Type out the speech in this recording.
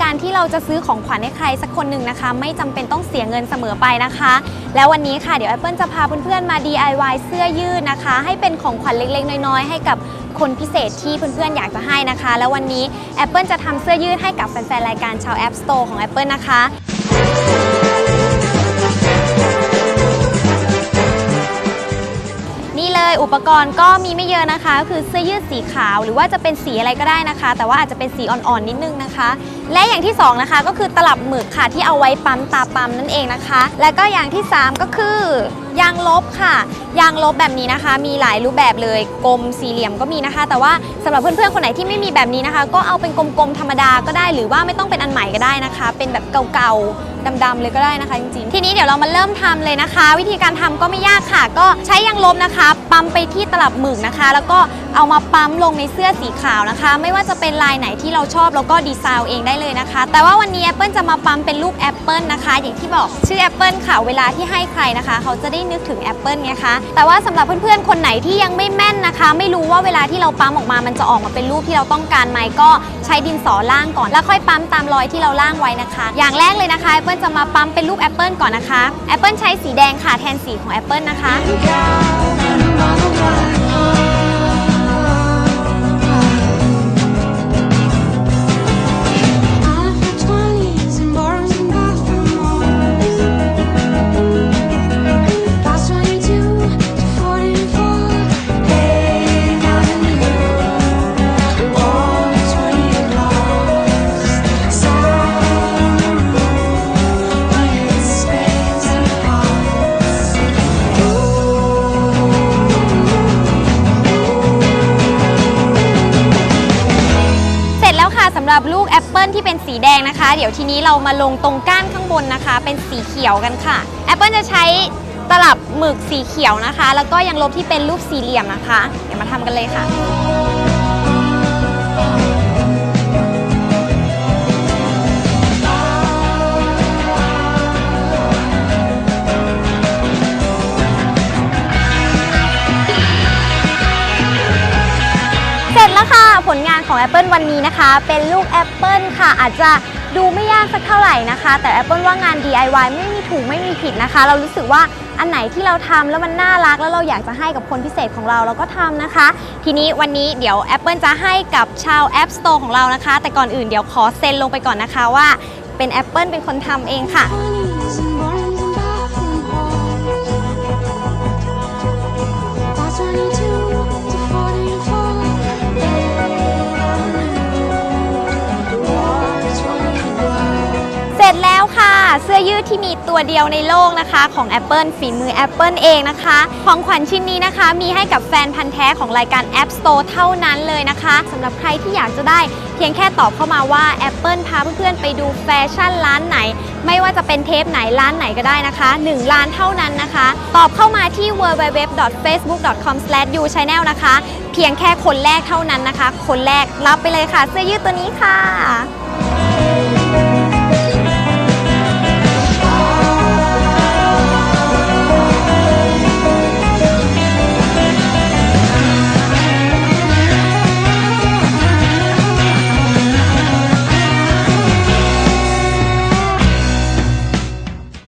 การที่เราจะซื้อของขวัญให้ใครสักคนหนึ่งนะคะ ไม่จำเป็นต้องเสียเงินเสมอไปนะคะ แล้ววันนี้ค่ะเดี๋ยวแอปเปิลจะพาเพื่อนๆมา DIY เสื้อยืดนะคะ ให้เป็นของขวัญเล็กๆ น้อยๆ ให้กับคนพิเศษที่เพื่อนๆอยากจะให้นะคะ แล้ววันนี้แอปเปิลจะทำเสื้อยืดให้กับแฟนๆรายการชาว App Store ของ Apple นะคะ นี่เลยอุปกรณ์ก็มีไม่เยอะนะคะก็คือเสื้อยืดสีขาวหรือว่าจะเป็นสีอะไรก็ได้นะคะ แต่ว่าอาจจะเป็นสีอ่อนๆนิดนึงนะคะ และอย่างที่สองนะคะก็คือตลับหมึกค่ะที่เอาไว้ปั๊มตาปั๊มนั่นเองนะคะ และก็อย่างที่สามก็คือ ยางลบค่ะ ยางลบแบบนี้นะคะ มีหลายรูปแบบเลยกลมสี่เหลี่ยมก็มีนะคะ แต่ว่าสำหรับเพื่อนๆคนไหนที่ไม่มีแบบนี้นะคะ ก็เอาเป็นกลมๆธรรมดาก็ได้ หรือว่าไม่ต้องเป็นอันใหม่ก็ได้นะคะ เป็นแบบเก่าๆดำๆเลยก็ได้นะคะจริงๆ ทีนี้เดี๋ยวเรามาเริ่มทำเลยนะคะ วิธีการทำก็ไม่ยากค่ะ ก็ใช้ยางลบนะคะปั๊มไปที่ตลับหมึกนะคะ แล้วก็เอามาปั๊มลงในเสื้อสีขาวนะคะ ไม่ว่าจะเป็นลายไหนที่เราชอบแล้วก็ดีไซน์เองได้เลยนะคะ แต่ว่าวันนี้ Apple จะมาปั๊มเป็นรูปแอปเปิลนะคะ อย่างที่บอกชื่อแอปเปิลค่ะเวลาที่ให้ใครนะคะ เขาจะได้นึกถึงแอปเปิลไงคะแต่ว่าสำหรับเพื่อนๆคนไหนที่ยังไม่แม่นนะคะ ไม่รู้ว่าเวลาที่เราปั๊มออกมามันจะออกมาเป็นรูปที่เราต้องการไหมก็ใช้ดินสอล่างก่อน แล้วค่อยปั๊มตามรอยที่เราล่างไว้นะคะ อย่างแรกเลยนะคะแอปเปิลจะมาปั๊มเป็นรูปแอปเปิลก่อนนะคะแอปเปิลใช้สีแดงค่ะแทนสีของแอปเปิลนะคะ Come. รับลูกแอปเปิลที่เป็นสีแดงนะคะ เดี๋ยวทีนี้เรามาลงตรงก้านข้างบนนะคะ เป็นสีเขียวกันค่ะแอปเปิลจะใช้ตลับหมึกสีเขียวนะคะ แล้วก็ยังลบที่เป็นรูปสี่เหลี่ยมนะคะ เดี๋ยวมาทำกันเลยค่ะ เสร็จแล้วค่ะ ผลงานของ Apple วันนี้นะคะ เป็นลูกแอปเปิลค่ะ อาจจะดูไม่ยากสักเท่าไหร่นะคะ แต่ Apple ว่างาน DIY ไม่มีถูกไม่มีผิดนะคะ เรารู้สึกว่าอันไหนที่เราทำแล้วมันน่ารักแล้วเราอยากจะให้กับคนพิเศษของเราเราก็ทำนะคะ ทีนี้วันนี้เดี๋ยว Apple จะให้กับชาว App Store ของเรานะคะ แต่ก่อนอื่นเดี๋ยวขอเซ็นลงไปก่อนนะคะว่าเป็น Apple เป็นคนทำเองค่ะ เสื้อยืดที่มีตัวเดียวในโลกนะคะ ของ Apple ฝีมือ Apple เองนะคะ ของขวัญชิ้นนี้นะคะ มีให้กับแฟนพันธ์แท้ของรายการ App Store เท่านั้นเลยนะคะสำหรับใครที่อยากจะได้ เพียงแค่ตอบเข้ามาว่า Apple พาเพื่อนๆไปดูแฟชั่นร้านไหน ไม่ว่าจะเป็นเทปไหนร้านไหนก็ได้นะคะ1ล้านเท่านั้นนะคะ ตอบเข้ามาที่ www.facebook.com/yuchannel นะคะ เพียงแค่คนแรกเท่านั้นนะคะ คนแรกรับไปเลยค่ะ เสื้อยืดตัวนี้ค่ะ